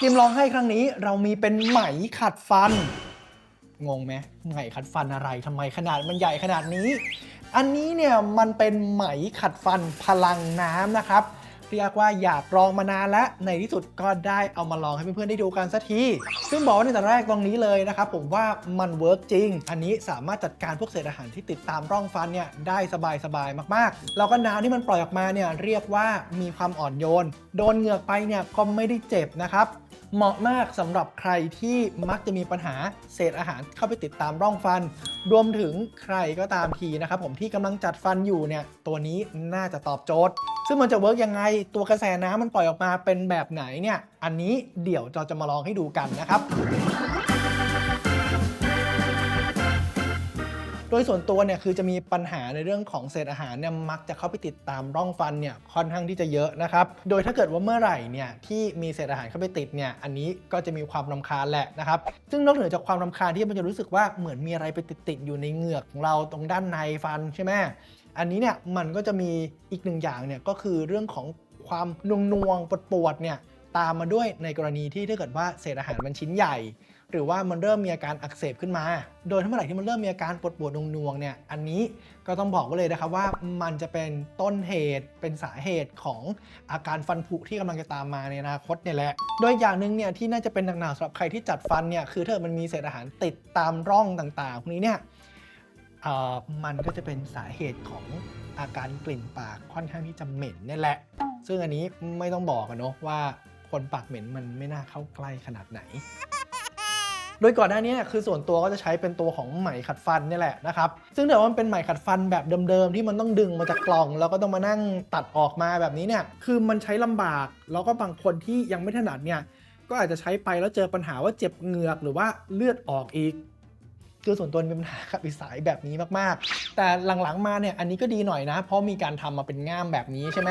จิมลองให้ครั้งนี้เรามีเป็นไหมขัดฟัน งงไหมไหมขัดฟันอะไรทำไมขนาดมันใหญ่ขนาดนี้ อันนี้เนี่ยมันเป็นไหมขัดฟันพลังน้ำนะครับ เรียกว่าอยากลองมานานแล้วในที่สุดก็ได้เอามาลองให้เพื่อนๆได้ดูกันสักที ซึ่งบอกว่าในแต่แรกตรงนี้เลยนะครับผมว่ามันเวิร์กจริง อันนี้สามารถจัดการพวกเศษอาหารที่ติดตามร่องฟันเนี่ยได้สบายๆมากๆ แล้วก็น้ำที่มันปล่อยออกมาเนี่ยเรียกว่ามีความอ่อนโยน โดนเหงือกไปเนี่ยก็ไม่ได้เจ็บนะครับเหมาะมากสำหรับใครที่มักจะมีปัญหาเศษอาหารเข้าไปติดตามร่องฟัน รวมถึงใครก็ตามทีนะครับผมที่กำลังจัดฟันอยู่เนี่ยตัวนี้น่าจะตอบโจทย์ ซึ่งมันจะเวิร์กยังไงตัวกระแสน้ำมันปล่อยออกมาเป็นแบบไหนเนี่ยอันนี้เดี๋ยวเราจะมาลองให้ดูกันนะครับ โดยส่วนตัวเนี่ยคือจะมีปัญหาในเรื่องของเศษอาหารเนี่ยมักจะเข้าไปติดตามร่องฟันเนี่ยค่อนข้างที่จะเยอะนะครับ โดยถ้าเกิดว่าเมื่อไหร่เนี่ยที่มีเศษอาหารเข้าไปติดเนี่ยอันนี้ก็จะมีความรำคาญแหละนะครับ ซึ่งนอกเหนือจากความรำคาญที่มันจะรู้สึกว่าเหมือนมีอะไรไปติดติดๆอยู่ในเหงือกของเราตรงด้านในฟันใช่ไหมอันนี้เนี่ยมันก็จะมีอีกหนึ่งอย่างเนี่ยก็คือเรื่องของความนวงนวงๆปวดๆเนี่ยตามมาด้วยในกรณีที่ถ้าเกิดว่าเศษอาหารมันชิ้นใหญ่ หรือว่ามันเริ่มมีอาการอักเสบขึ้นมา โดยถ้าเมื่อไหร่ที่มันเริ่มมีอาการปวดปวดนวงๆเนี่ย อันนี้ก็ต้องบอกไว้เลยนะครับว่ามันจะเป็นต้นเหตุ เป็นสาเหตุของอาการฟันผุที่กำลังจะตามมาในอนาคตเนี่ยแหละ โดยอย่างหนึ่งเนี่ยที่น่าจะเป็นหนักๆสำหรับใครที่จัดฟันเนี่ย คือถ้ามันมีเศษอาหารติดตามร่องต่างๆพวกนี้เนี่ยมันก็จะเป็นสาเหตุของอาการกลิ่นปากค่อนข้างที่จะเหม็นเนี่ยแหละ ซึ่งอันนี้ไม่ต้องบอกกันเนาะว่าคนปากเหม็นมันไม่น่าเข้าใกล้ขนาดไหน โดยก่อนหน้านี้คือส่วนตัวก็จะใช้เป็นตัวของไหมขัดฟันนี่แหละนะครับซึ่งเดี๋ยวมันเป็นไหมขัดฟันแบบเดิมๆที่มันต้องดึงมาจากกล่อง แล้วก็ต้องมานั่งตัดออกมาแบบนี้เนี่ยคือมันใช้ลำบากแล้วก็บางคนที่ยังไม่ถนัดเนี่ยก็อาจจะใช้ไปแล้วเจอปัญหาว่าเจ็บเหงือกหรือว่าเลือดออกอีกคือส่วนตัวมีปัญหากับอีสายแบบนี้มากๆ แต่หลังๆมาเนี่ยอันนี้ก็ดีหน่อยนะ เพราะมีการทำมาเป็นง่ามแบบนี้ใช่ไหม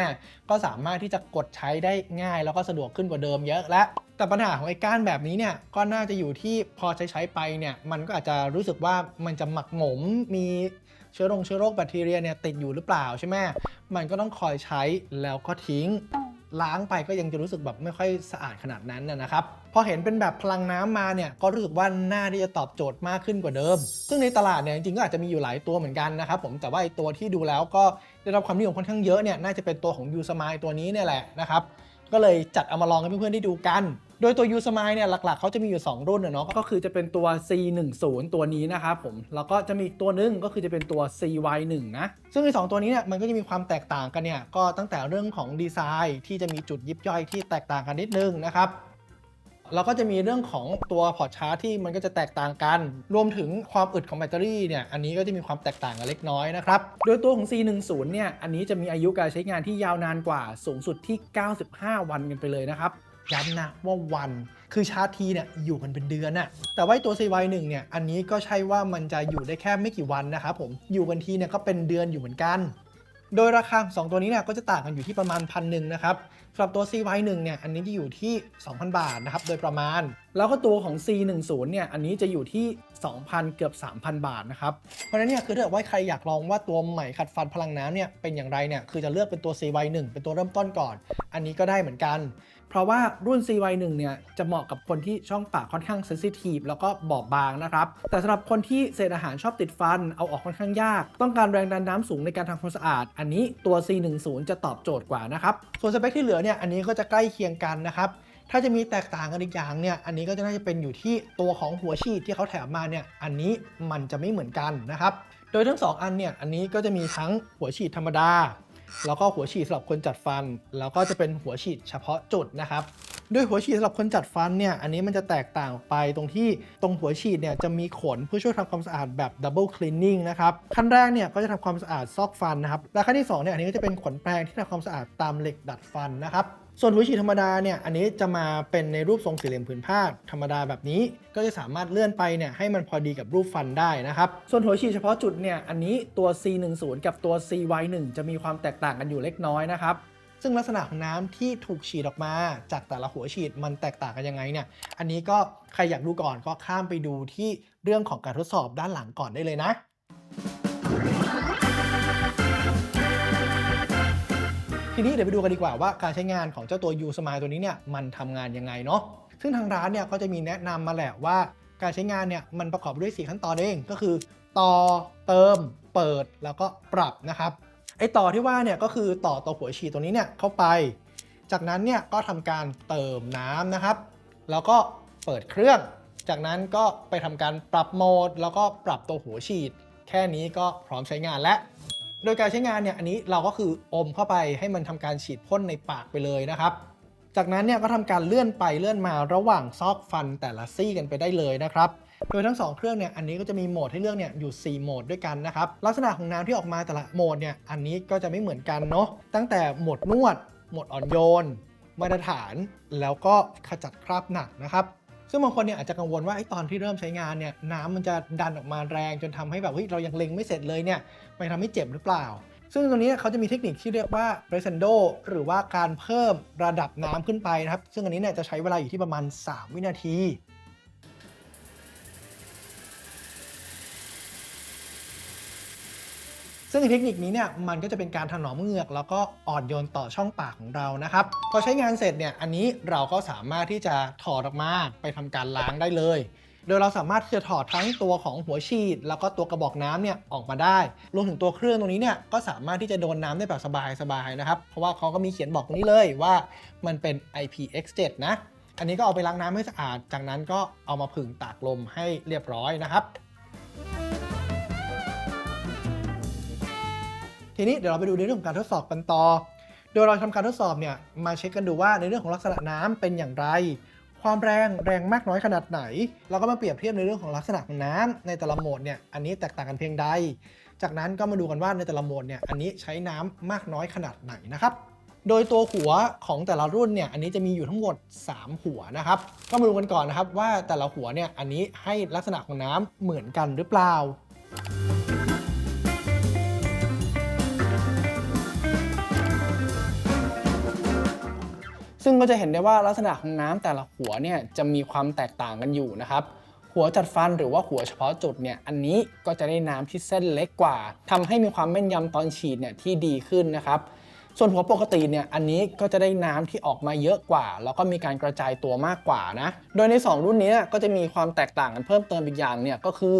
ก็สามารถที่จะกดใช้ได้ง่ายแล้วก็สะดวกขึ้นกว่าเดิมเยอะแล้ว แต่ปัญหาของไอ้ก้านแบบนี้เนี่ยก็น่าจะอยู่ที่พอใช้ใช้ไปเนี่ยมันก็อาจจะรู้สึกว่ามันจะหมักหมมมีเชื้อโรคเชื้อโรคแบคทีเรียเนี่ยติดอยู่หรือเปล่าใช่ไหมมันก็ต้องคอยใช้แล้วก็ทิ้ง ล้างไปก็ยังจะรู้สึกแบบไม่ค่อยสะอาดขนาดนั้นนะครับพอเห็นเป็นแบบพลังน้ำมาเนี่ยก็รู้สึกว่าน่าที่จะตอบโจทย์มากขึ้นกว่าเดิม ซึ่งในตลาดเนี่ยจริงๆก็อาจจะมีอยู่หลายตัวเหมือนกันนะครับผมแต่ว่าไอตัวที่ดูแล้วก็ได้รับความนิยมค่อนข้างเยอะเนี่ยน่าจะเป็นตัวของยูสมายตัวนี้เนี่ยแหละนะครับก็เลยจัดเอามาลองให้เพื่อนๆได้ดูกัน โดยตัว u s m i l e เนี่ยหลักๆเขาจะมีอยู่ 2 รุ่นอะเนาะก็คือจะเป็นตัว C10 ตัวนี้นะครับผมแล้วก็จะมีอีกตัวหนึงก็คือจะเป็นตัว CY1 นะซึ่งในสองตัวนี้เนี่ยมันก็จะมีความแตกต่างกันเนี่ยก็ตั้งแต่เรื่องของดีไซน์ที่จะมีจุดยิบย่อยที่แตกต่างกันนิดนึงนะครับแล้วก็จะมีเรื่องของตัวพอร์ตชาร์จที่มันก็จะแตกต่างกัน รวมถึงความอึดของแบตเตอรี่เนี่ย อันนี้ก็จะมีความแตกต่างกันเล็กน้อยนะครับ โดยตัวของ C10 เนี่ย อันนี้จะมีอายุการใช้งานที่ยาวนานกว่า สูงสุดที่ 95 วันกันไปเลยนะครับ ย้ำนะว่าวันคือชาร์จทีเนี่ยอยู่กันเป็นเดือนน่ะแต่ว่าไอ้ตัว CY1 เนี่ยอันนี้ก็ใช่ว่ามันจะอยู่ได้แค่ไม่กี่วันนะครับผมอยู่กันทีเนี่ยก็เป็นเดือนอยู่เหมือนกัน โดยราคาของสองตัวนี้เนี่ยก็จะต่างกันอยู่ที่ประมาณพันหนึ่งนะครับสำหรับตัว CY1 เนี่ยอันนี้จะอยู่ที่ 2,000 บาทนะครับโดยประมาณ แล้วก็ตัวของ C10 เนี่ยอันนี้จะอยู่ที่ 2,000 เกือบ 3,000 บาทนะครับเพราะฉะนั้นเนี่ยคือถ้าเกิดว่าใครอยากลองว่าตัวใหม่ขัดฟันพลังน้ำเนี่ยเป็นอย่างไรเนี่ยคือจะเลือกเป็นตัว CY1 เป็นตัวเริ่มต้นก่อน อันนี้ก็ได้เหมือนกัน เพราะว่ารุ่น CY1 เนี่ยจะเหมาะกับคนที่ช่องปากค่อนข้างเซนซิทีฟแล้วก็บอบบางนะครับ แต่สำหรับคนที่เศษอาหารชอบติดฟันเอาออกค่อนข้างยาก ต้องการแรงดันน้ำสูงในการทำความสะอาด อันนี้ตัว C10 จะตอบโจทย์กว่านะครับ ส่วนสเปคที่เหลือเนี่ยอันนี้ก็จะใกล้เคียงกันนะครับถ้าจะมีแตกต่างกันอีกอย่างเนี่ย อันนี้ก็จะน่าจะเป็นอยู่ที่ตัวของหัวฉีดที่เขาแถมมาเนี่ย อันนี้มันจะไม่เหมือนกันนะครับ โดยทั้งสองอันเนี่ย อันนี้ก็จะมีทั้งหัวฉีดธรรมดา แล้วก็หัวฉีดสำหรับคนจัดฟัน แล้วก็จะเป็นหัวฉีดเฉพาะจุดนะครับด้วยหัวฉีดสำหรับคนจัดฟันเนี่ย อันนี้มันจะแตกต่างไปตรงที่ตรงหัวฉีดเนี่ยจะมีขนเพื่อช่วยทำความสะอาดแบบดับเบิลคลีนนิ่งนะครับ ขั้นแรกเนี่ยก็จะทำความสะอาดซอกฟันนะครับ และขั้นที่2เนี่ยอันนี้ก็จะเป็นขนแปรงที่ทำความสะอาดตามเหล็กดัดฟันนะครับ ส่วนหัวฉีดธรรมดาเนี่ยอันนี้จะมาเป็นในรูปทรงสี่เหลี่ยมผืนผ้าธรรมดาแบบนี้ ก็จะสามารถเลื่อนไปเนี่ยให้มันพอดีกับรูปฟันได้นะครับส่วนหัวฉีดเฉพาะจุดเนี่ยอันนี้ตัว C10 กับตัว CY1 จะมีความแตกต่างกันอยู่เล็กน้อยนะครับซึ่งลักษณะของน้ำที่ถูกฉีดออกมา จากแต่ละหัวฉีดมันแตกต่างกันยังไงเนี่ย อันนี้ก็ใครอยากดูก่อนก็ข้ามไปดูที่เรื่องของการทดสอบด้านหลังก่อนได้เลยนะ ทีนี้เดี๋ยวไปดูกันดีกว่าว่าการใช้งานของเจ้าตัว U Smile ตัวนี้เนี่ยมันทำงานยังไงเนาะซึ่งทางร้านเนี่ยก็จะมีแนะนำมาแหละว่าการใช้งานเนี่ยมันประกอบด้วย 4 ขั้นตอนเองก็คือ ต่อเติม เปิดแล้วก็ปรับนะครับไอต่อที่ว่าเนี่ยก็คือต่อตัวหัวฉีดตัวนี้เนี่ยเข้าไป จากนั้นเนี่ยก็ทำการเติมน้ำนะครับ แล้วก็เปิดเครื่อง จากนั้นก็ไปทำการปรับโหมด แล้วก็ปรับตัวหัวฉีด แค่นี้ก็พร้อมใช้งานแล้ว โดยการใช้งานเนี่ยอันนี้เราก็คืออมเข้าไปให้มันทำการฉีดพ่นในปากไปเลยนะครับ จากนั้นเนี่ยก็ทำการเลื่อนไปเลื่อนมาระหว่างซอกฟันแต่ละซี่กันไปได้เลยนะครับโดยทั้ง 2 เครื่องเนี่ย อันนี้ก็จะมีโหมดให้เลือกเนี่ยอยู่ 4 โหมดด้วยกันนะครับ ลักษณะของน้ำที่ออกมาแต่ละโหมดเนี่ย อันนี้ก็จะไม่เหมือนกันเนาะ ตั้งแต่โหมดนวด โหมดอ่อนโยน มาตรฐาน แล้วก็ขจัดคราบหนักนะครับ ซึ่งบางคนเนี่ยอาจจะกังวลว่าไอ้ตอนที่เริ่มใช้งานเนี่ยน้ำมันจะดันออกมาแรงจนทำให้แบบเฮ้ยเรายังเล็งไม่เสร็จเลยเนี่ยมันทำให้เจ็บหรือเปล่า ซึ่งตรงนี้เขาจะมีเทคนิคที่เรียกว่า r e s e n d o หรือว่าการเพิ่มระดับน้ำขึ้นไปนะครับ ซึ่งอันนี้เนี่ยจะใช้เวลาอยู่ที่ประมาณ 3 วินาที ซึ่งเทคนิคนี้เนี่ยมันก็จะเป็นการถนอมเหงือกแล้วก็อ่อนโยนต่อช่องปากของเรานะครับพอใช้งานเสร็จเนี่ยอันนี้เราก็สามารถที่จะถอดออกมาไปทำการล้างได้เลย โดยเราสามารถที่จะถอดทั้งตัวของหัวฉีด แล้วก็ตัวกระบอกน้ำเนี่ยออกมาได้รวมถึงตัวเครื่องตรงนี้เนี่ยก็สามารถที่จะโดนน้ำได้แบบสบายๆนะครับเพราะว่าเขาก็มีเขียนบอกตรงนี้เลยว่ามันเป็น IPX7 นะอันนี้ก็เอาไปล้างน้ำให้สะอาด จากนั้นก็เอามาผึ่งตากลมให้เรียบร้อยนะครับ ทีนี้เดี๋ยวเราไปดูในเรื่องของการทดสอบกันต่อ โดยเราทำการทดสอบเนี่ยมาเช็คกันดูว่าในเรื่องของลักษณะน้ำเป็นอย่างไร ความแรงแรงมากน้อยขนาดไหน เราก็มาเปรียบเทียบในเรื่องของลักษณะของน้ำในแต่ละโหมดเนี่ยอันนี้แตกต่างกันเพียงใด จากนั้นก็มาดูกันว่าในแต่ละโหมดเนี่ยอันนี้ใช้น้ำมากน้อยขนาดไหนนะครับโดยตัวหัวของแต่ละรุ่นเนี่ย อันนี้จะมีอยู่ทั้งหมด 3 หัวนะครับ ก็มาดูกันก่อนนะครับว่าแต่ละหัวเนี่ย อันนี้ให้ลักษณะของน้ำเหมือนกันหรือเปล่า ซึ่งก็จะเห็นได้ว่าลักษณะของน้ำแต่ละหัวเนี่ยจะมีความแตกต่างกันอยู่นะครับ หัวจัดฟันหรือว่าหัวเฉพาะจุดเนี่ยอันนี้ก็จะได้น้ำที่เส้นเล็กกว่าทำให้มีความแม่นยำตอนฉีดเนี่ยที่ดีขึ้นนะครับส่วนหัวปกติเนี่ยอันนี้ก็จะได้น้ำที่ออกมาเยอะกว่า แล้วก็มีการกระจายตัวมากกว่านะ โดยใน 2 รุ่นนี้ก็จะมีความแตกต่างกันเพิ่มเติมอีกอย่างเนี่ยก็คือ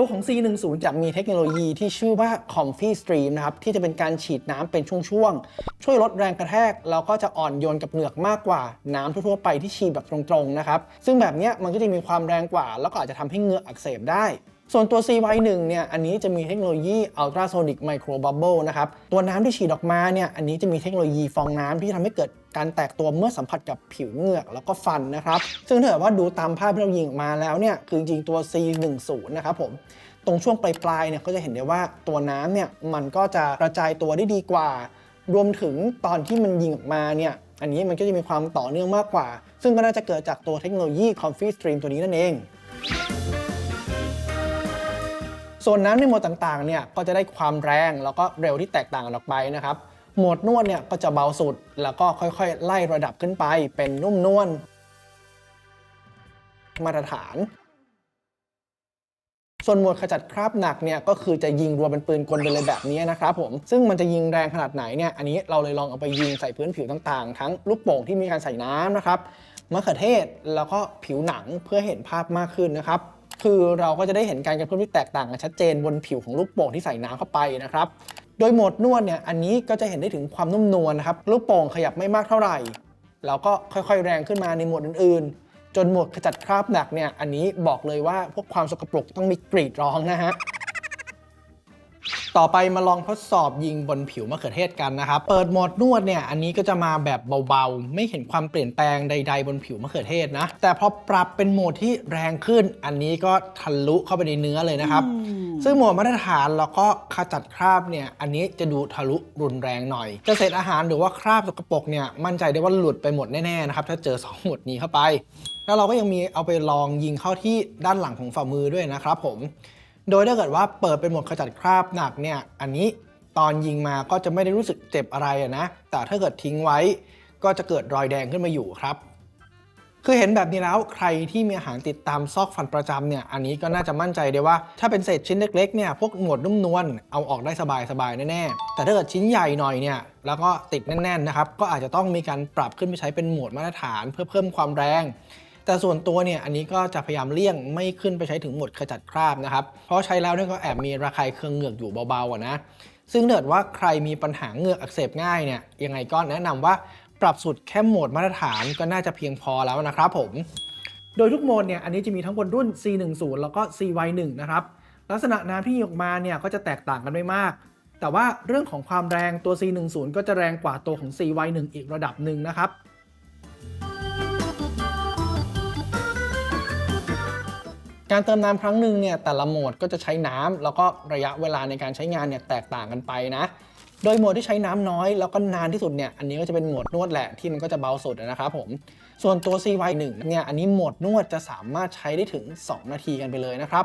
ตัวของ C10 จะมีเทคโนโลยีที่ชื่อว่า Comfy Stream นะครับ ที่จะเป็นการฉีดน้ำเป็นช่วงๆ ช่วยลดแรงกระแทก แล้วก็จะอ่อนโยนกับเหงือกมากกว่าน้ำทั่วๆ ไปที่ฉีดแบบตรงๆ นะครับ ซึ่งแบบนี้มันก็จะมีความแรงกว่า แล้วก็อาจจะทำให้เหงือกอักเสบได้ส่วนตัว CY1 เนี่ย อันนี้จะมีเทคโนโลยี Ultrasonic Micro Bubble นะครับ ตัวน้ำที่ฉีดออกมาเนี่ย อันนี้จะมีเทคโนโลยีฟองน้ำที่ทำให้เกิด การแตกตัวเมื่อสัมผัสกับผิวเหงือกแล้วก็ฟันนะครับ ซึ่งถ้าเกิดว่าดูตามภาพที่เรายิงออกมาแล้วเนี่ย คือจริงๆตัว C10 นะครับผม ตรงช่วงปลายๆเนี่ยก็จะเห็นได้ว่าตัวน้ำเนี่ยมันก็จะกระจายตัวได้ดีกว่า รวมถึงตอนที่มันยิงออกมาเนี่ย อันนี้มันก็จะมีความต่อเนื่องมากกว่า ซึ่งก็น่าจะเกิดจากตัวเทคโนโลยี Comfy Stream ตัวนี้นั่นเองส่วนน้ำในโหมดต่างๆเนี่ยก็จะได้ความแรงแล้วก็เร็วที่แตกต่างกันออกไปนะครับ โหมดนวดเนี่ยก็จะเบาสุด แล้วก็ค่อยๆ ไล่ระดับขึ้นไปเป็นนุ่มนวลมาตรฐาน ส่วนโหมดขจัดคราบหนักเนี่ยก็คือจะยิงรัวเป็นปืนกลไปเลยแบบนี้นะครับผม ซึ่งมันจะยิงแรงขนาดไหนเนี่ย อันนี้เราเลยลองเอาไปยิงใส่พื้นผิวต่างๆ ทั้งลูกโป่งที่มีการใส่น้ำนะครับมะเขือเทศแล้วก็ผิวหนังเพื่อเห็นภาพมากขึ้นนะครับคือเราก็จะได้เห็นการกระเพื่อมที่แตกต่างกันชัดเจนบนผิวของลูกโป่งที่ใส่น้ำเข้าไปนะครับ โดยโหมดนวดเนี่ยอันนี้ก็จะเห็นได้ถึงความนุ่มนวลนะครับลูกโป่งขยับไม่มากเท่าไหร่แล้วก็ค่อยๆ แรงขึ้นมาในโหมดอื่นๆ จนโหมดขจัดคราบหนักเนี่ยอันนี้บอกเลยว่าพวกความสกปรกต้องมีกรีดร้องนะฮะ ต่อไปมาลองทดสอบยิงบนผิวมะเขือเทศกันนะครับ เปิดโหมดนวดเนี่ย อันนี้ก็จะมาแบบเบาๆ ไม่เห็นความเปลี่ยนแปลงใด ๆ บนผิวมะเขือเทศนะ แต่พอปรับเป็นโหมดที่แรงขึ้น อันนี้ก็ทะลุเข้าไปในเนื้อเลยนะครับ ซึ่งโหมดมาตรฐานแล้วก็ขจัดคราบเนี่ย อันนี้จะดูทะลุรุนแรงหน่อย จะเศษอาหารหรือว่าคราบสกปรกเนี่ย มั่นใจได้ว่าหลุดไปหมดแน่ๆนะครับ ถ้าเจอสองโหมดนี้เข้าไป แล้วเราก็ยังมีเอาไปลองยิงเข้าที่ด้านหลังของฝ่ามือด้วยนะครับผม โดยถ้าเกิดว่าเปิดเป็นโหมดขจัดคราบหนักเนี่ยอันนี้ตอนยิงมาก็จะไม่ได้รู้สึกเจ็บอะไรนะ แต่ถ้าเกิดทิ้งไว้ ก็จะเกิดรอยแดงขึ้นมาอยู่ครับ คือเห็นแบบนี้แล้วใครที่มีอาหารติดตามซอกฟันประจำเนี่ย อันนี้ก็น่าจะมั่นใจได้ว่า ถ้าเป็นเศษชิ้นเล็กๆเนี่ยพวกหนวดนุ่มนวลเอาออกได้สบายๆแน่ๆ แต่ถ้าเกิดชิ้นใหญ่หน่อยเนี่ยแล้วก็ติดแน่นๆนะครับก็อาจจะต้องมีการปรับขึ้นไปใช้เป็นโหมดมาตรฐาน เพื่อเพิ่มความแรง แต่ส่วนตัวเนี่ยอันนี้ก็จะพยายามเลี่ยงไม่ขึ้นไปใช้ถึงหมดขจัดคราบนะครับ เพราะใช้แล้วเนี่ยก็แอบมีระคายเคืองเหงือกอยู่เบาๆอะนะ ซึ่งเกิดว่าใครมีปัญหาเหงือกอักเสบง่ายเนี่ยยังไงก็แนะนำว่าปรับสุดแค่โหมดมาตรฐานก็น่าจะเพียงพอแล้วนะครับผม โดยทุกโหมดเนี่ยอันนี้จะมีทั้งบนรุ่น C10 แล้วก็ CY1 นะครับลักษณะน้ำที่ออกมาเนี่ยก็จะแตกต่างกันไม่มาก แต่ว่าเรื่องของความแรงตัว C10 ก็จะแรงกว่าตัวของ CY1 อีกระดับหนึ่งนะครับ การเติมน้ำครั้งหนึ่งเนี่ยแต่ละโหมดก็จะใช้น้ำแล้วก็ระยะเวลาในการใช้งานเนี่ยแตกต่างกันไปนะ โดยโหมดที่ใช้น้ำน้อยแล้วก็นานที่สุดเนี่ยอันนี้ก็จะเป็นโหมดนวดแหละที่มันก็จะเบาสุดนะครับผม ส่วนตัว CY1 เนี่ยอันนี้โหมดนวดจะสามารถใช้ได้ถึง 2 นาทีกันไปเลยนะครับ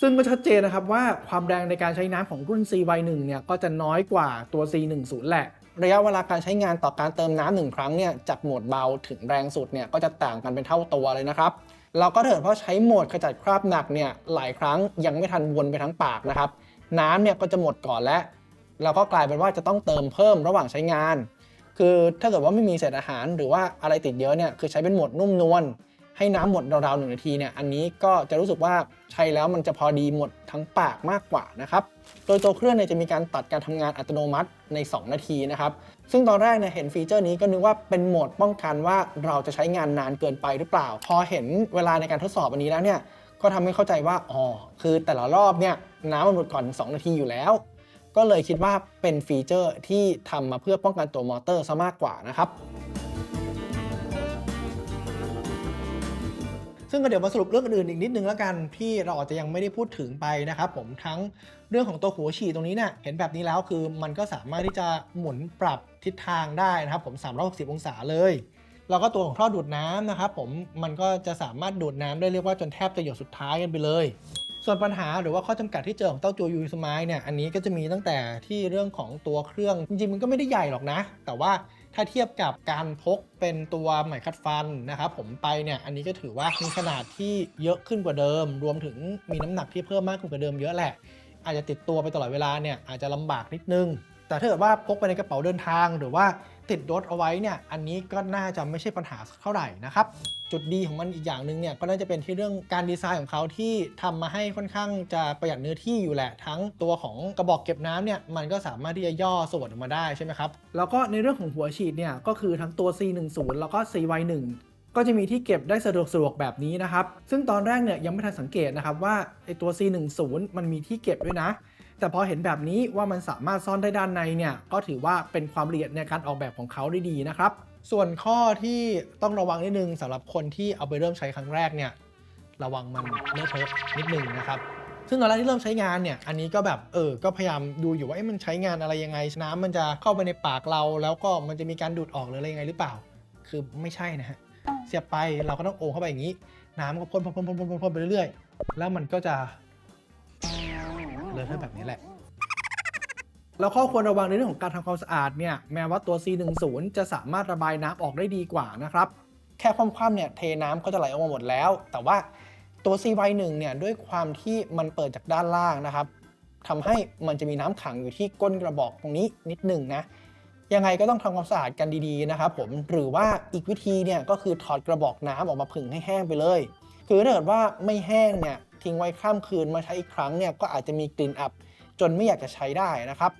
ซึ่งก็ชัดเจนนะครับว่าความแรงในการใช้น้ำของรุ่น CY1 เนี่ยก็จะน้อยกว่าตัว C10 แหละ ระยะเวลาการใช้งานต่อการเติมน้ำหนึ่งครั้งเนี่ยจากโหมดเบาถึงแรงสุดเนี่ยก็จะต่างกันเป็นเท่าตัวเลยนะครับ เราก็เถิดเพราะใช้โหมดขจัดคราบหนักเนี่ยหลายครั้งยังไม่ทันวนไปทั้งปากนะครับ น้ำเนี่ยก็จะหมดก่อนแล้วเราก็กลายเป็นว่าจะต้องเติมเพิ่มระหว่างใช้งาน คือถ้าเกิดว่าไม่มีเศษอาหารหรือว่าอะไรติดเยอะเนี่ยคือใช้เป็นโหมดนุ่มนวล ให้น้ำหมดราวๆหนึ่งนาทีเนี่ยอันนี้ก็จะรู้สึกว่าใช้แล้วมันจะพอดีหมดทั้งปากมากกว่านะครับโดยตัวเครื่องเนี่ยจะมีการตัดการทำงานอัตโนมัติใน 2 นาทีนะครับซึ่งตอนแรกเนี่ยเห็นฟีเจอร์นี้ก็นึกว่าเป็นโหมดป้องกันว่าเราจะใช้งานนานเกินไปหรือเปล่า พอเห็นเวลาในการทดสอบอันนี้แล้วเนี่ยก็ทำให้เข้าใจว่าอ๋อคือแต่ละรอบเนี่ยน้ำมันหมดก่อน 2 นาทีอยู่แล้ว ก็เลยคิดว่าเป็นฟีเจอร์ที่ทำมาเพื่อป้องกันตัวมอเตอร์ซะมากกว่านะครับ ซึ่งก็เดี๋ยวมาสรุปเรื่องอื่นอีกนิดนึงแล้วกันที่เราอาจจะยังไม่ได้พูดถึงไปนะครับผมทั้งเรื่องของตัวหัวฉีดตรงนี้เนี่ยเห็นแบบนี้แล้วคือมันก็สามารถที่จะหมุนปรับทิศทางได้นะครับผม 360 องศาเลยแล้วก็ตัวของท่อดูดน้ำนะครับผมมันก็จะสามารถดูดน้ำได้เรียกว่าจนแทบจะหยดสุดท้ายกันไปเลย ส่วนปัญหาหรือว่าข้อจำกัดที่เจอของเต้าจูยูสมายเนี่ยอันนี้ก็จะมีตั้งแต่ที่เรื่องของตัวเครื่องจริงๆมันก็ไม่ได้ใหญ่หรอกนะ แต่ว่า ถ้าเทียบกับการพกเป็นตัวไหมขัดฟันนะครับผมไปเนี่ยอันนี้ก็ถือว่ามีขนาดที่เยอะขึ้นกว่าเดิม รวมถึงมีน้ำหนักที่เพิ่มมากขึ้นกว่าเดิมเยอะแหละ อาจจะติดตัวไปตลอดเวลาเนี่ยอาจจะลำบากนิดนึง แต่ถ้าเกิดว่าพกไปในกระเป๋าเดินทางหรือว่า ติดรถเอาไว้เนี่ยอันนี้ก็น่าจะไม่ใช่ปัญหาเท่าไหร่นะครับจุดดีของมันอีกอย่างหนึ่งเนี่ยก็น่าจะเป็นที่เรื่องการดีไซน์ของเขาที่ทำมาให้ค่อนข้างจะประหยัดเนื้อที่อยู่แหละ ทั้งตัวของกระบอกเก็บน้ำเนี่ยมันก็สามารถที่จะย่อส่วนออกมาได้ใช่ไหมครับแล้วก็ในเรื่องของหัวฉีดเนี่ยก็คือทั้งตัว C10 แล้วก็ CY1 ก็จะมีที่เก็บได้สะดวกสะดวกแบบนี้นะครับ ซึ่งตอนแรกเนี่ยยังไม่ทันสังเกตนะครับว่าไอตัว C10 มันมีที่เก็บด้วยนะ แต่พอเห็นแบบนี้ว่ามันสามารถซ่อนได้ด้านในเนี่ยก็ถือว่าเป็นความละเอียดในการออกแบบของเขาได้ดีนะครับ ส่วนข้อที่ต้องระวังนิดนึงสำหรับคนที่เอาไปเริ่มใช้ครั้งแรกเนี่ยระวังมันเลอะเทอะนิดนึงนะครับซึ่งตอนแรกที่เริ่มใช้งานเนี่ย อันนี้ก็แบบ เออ ก็พยายามดูอยู่ว่าเอ๊ะมันใช้งานอะไรยังไง น้ำมันจะเข้าไปในปากเรา แล้วก็มันจะมีการดูดออกหรืออะไรยังไงหรือเปล่า คือไม่ใช่นะฮะ เสียบไปเราก็ต้องโอเข้าไปอย่างนี้ น้ำก็พ่นพ่นพ่นพ่นพ่นพ่นไปเรื่อยๆ แล้วมันก็จะ เลอะเทอะแบบนี้แหละ แล้วข้อควรระวังในเรื่องของการทำความสะอาดเนี่ยแม้ว่าตัว C10 จะสามารถระบายน้ำออกได้ดีกว่านะครับแค่คว่ำๆเนี่ยเทน้ำก็จะไหลออกมาหมดแล้ว แต่ว่าตัว CY1 เนี่ยด้วยความที่มันเปิดจากด้านล่างนะครับทำให้มันจะมีน้ำขังอยู่ที่ก้นกระบอกตรงนี้นิดหนึ่งนะยังไงก็ต้องทำความสะอาดกันดีๆนะครับผมหรือว่าอีกวิธีเนี่ยก็คือถอดกระบอกน้ำออกมาผึ่งให้แห้งไปเลย คือถ้าเกิดว่าไม่แห้งเนี่ย ทิ้งไว้ข้ามคืนมาใช้อีกครั้งเนี่ยก็อาจจะมีกลิ่นอับจนไม่อยากจะใช้ได้นะครับ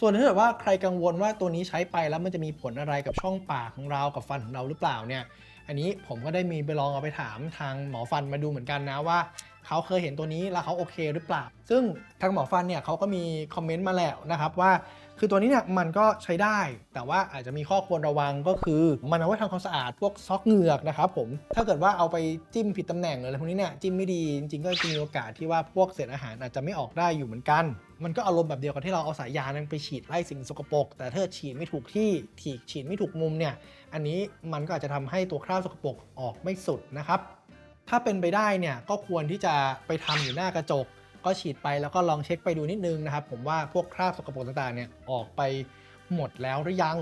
ส่วนถ้าเกิดว่าใครกังวลว่าตัวนี้ใช้ไปแล้วมันจะมีผลอะไรกับช่องปากของเรากับฟันของเราหรือเปล่าเนี่ย อันนี้ผมก็ได้มีไปลองเอาไปถามทางหมอฟันมาดูเหมือนกันนะว่าเขาเคยเห็นตัวนี้แล้วเขาโอเคหรือเปล่า ซึ่งทางหมอฟันเนี่ยเขาก็มีคอมเมนต์มาแล้วนะครับว่า คือตัวนี้เนี่ยมันก็ใช้ได้ แต่ว่าอาจจะมีข้อควรระวังก็คือ มันเอาไว้ทำความสะอาดพวกซอกเหงือกนะครับผมถ้าเกิดว่าเอาไปจิ้มผิดตำแหน่งหรืออะไรพวกนี้เนี่ยจิ้มไม่ดีจริงๆก็จะมีโอกาสที่ว่าพวกเศษอาหารอาจจะไม่ออกได้อยู่เหมือนกัน มันก็อารมณ์แบบเดียวกับที่เราเอาสายยางนั้นไปฉีดไล่สิ่งสกปรกแต่ถ้าฉีดไม่ถูกที่ถีกฉีดไม่ถูกมุมเนี่ยอันนี้มันก็อาจจะทำให้ตัวคราบสกปรกออกไม่สุดนะครับถ้าเป็นไปได้เนี่ยก็ควรที่จะไปทำอยู่หน้ากระจก ก็ฉีดไปแล้วก็ลองเช็คไปดูนิดนึงนะครับ ผมว่าพวกคราบสกปรกต่างๆเนี่ยออกไปหมดแล้วหรือยัง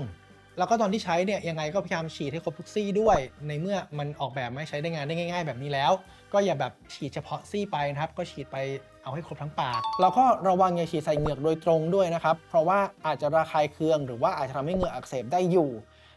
แล้วก็ตอนที่ใช้เนี่ยยังไงก็พยายามฉีดให้ครบทุกซี่ด้วย ในเมื่อมันออกแบบไม่ใช้ได้งานได้ง่าย ๆ แบบนี้แล้ว ก็อย่าแบบฉีดเฉพาะซี่ไปนะครับ ก็ฉีดไปเอาให้ครบทั้งปากแล้วก็ระวังอย่าฉีดใส่เหงือกโดยตรงด้วยนะครับ เพราะว่าอาจจะระคายเคือง หรือว่าอาจจะทำให้เหงือกอักเสบได้อยู่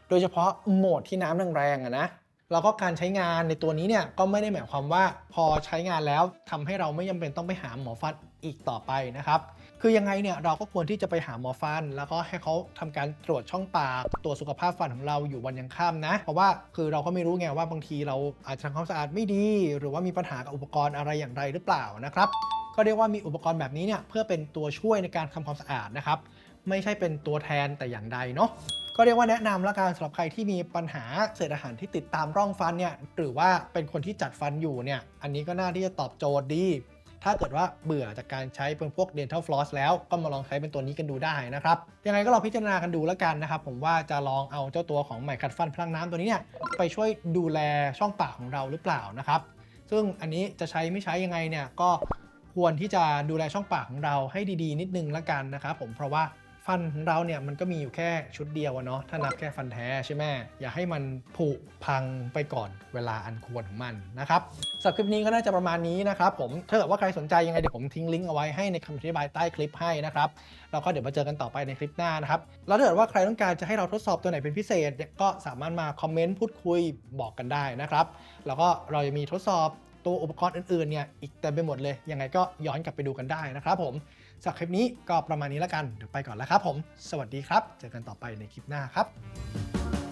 โดยเฉพาะโหมดที่น้ำแรงๆอะนะ แล้วก็การใช้งานในตัวนี้เนี่ยก็ไม่ได้หมายความว่าพอใช้งานแล้วทำให้เราไม่จำเป็นต้องไปหาหมอฟันอีกต่อไปนะครับ คือยังไงเนี่ยเราก็ควรที่จะไปหาหมอฟัน แล้วก็ให้เขาทำการตรวจช่องปากตรวจสุขภาพฟันของเราอยู่วันยังค่ำนะ เพราะว่าคือเราก็ไม่รู้ไงว่าบางทีเราอาจจะทำความสะอาดไม่ดี หรือว่ามีปัญหากับอุปกรณ์อะไรอย่างไรหรือเปล่านะครับก็เรียกว่ามีอุปกรณ์แบบนี้เนี่ยเพื่อเป็นตัวช่วยในการทำความสะอาดนะครับไม่ใช่เป็นตัวแทนแต่อย่างใดเนาะ ก็เรียกว่าแนะนำละกันสำหรับใครที่มีปัญหาเศษอาหารที่ติดตามร่องฟันเนี่ยหรือว่าเป็นคนที่จัดฟันอยู่เนี่ยอันนี้ก็น่าที่จะตอบโจทย์ดี ถ้าเกิดว่าเบื่อจากการใช้เป็นพวก dental floss แล้วก็มาลองใช้เป็นตัวนี้กันดูได้นะครับยังไงก็ลองพิจารณากันดูแล้วกันนะครับผมว่าจะลองเอาเจ้าตัวของไหมขัดฟันพลังน้ำตัวนี้เนี่ยไปช่วยดูแลช่องปากของเราหรือเปล่านะครับซึ่งอันนี้จะใช้ไม่ใช้ยังไงเนี่ยก็ควรที่จะดูแลช่องปากของเราให้ดีๆ นิดนึงละกันนะครับผมเพราะว่า ฟันของเราเนี่ยมันก็มีอยู่แค่ชุดเดียวอะเนาะถ้านับแค่ฟันแท้ใช่ไหมอย่าให้มันผุพังไปก่อนเวลาอันควรของมันนะครับสำหรับคลิปนี้ก็น่าจะประมาณนี้นะครับผมถ้าเกิดว่าใครสนใจยังไงเดี๋ยวผมทิ้งลิงก์เอาไว้ให้ในคำอธิบายใต้คลิปให้นะครับแล้วก็เดี๋ยวมาเจอกันต่อไปในคลิปหน้านะครับแล้วถ้าเกิดว่าใครต้องการจะให้เราทดสอบตัวไหนเป็นพิเศษเนี่ยก็สามารถมาคอมเมนต์พูดคุยบอกกันได้นะครับแล้วก็เราจะมีทดสอบตัวอุปกรณ์อื่นๆเนี่ยอีกเต็มไปหมดเลยยังไงก็ย้อนกลับไปดูกันได้นะครับผม สำหรับคลิปนี้ก็ประมาณนี้แล้วกันเดี๋ยวไปก่อนแล้วครับผม สวัสดีครับ เจอกันต่อไปในคลิปหน้าครับ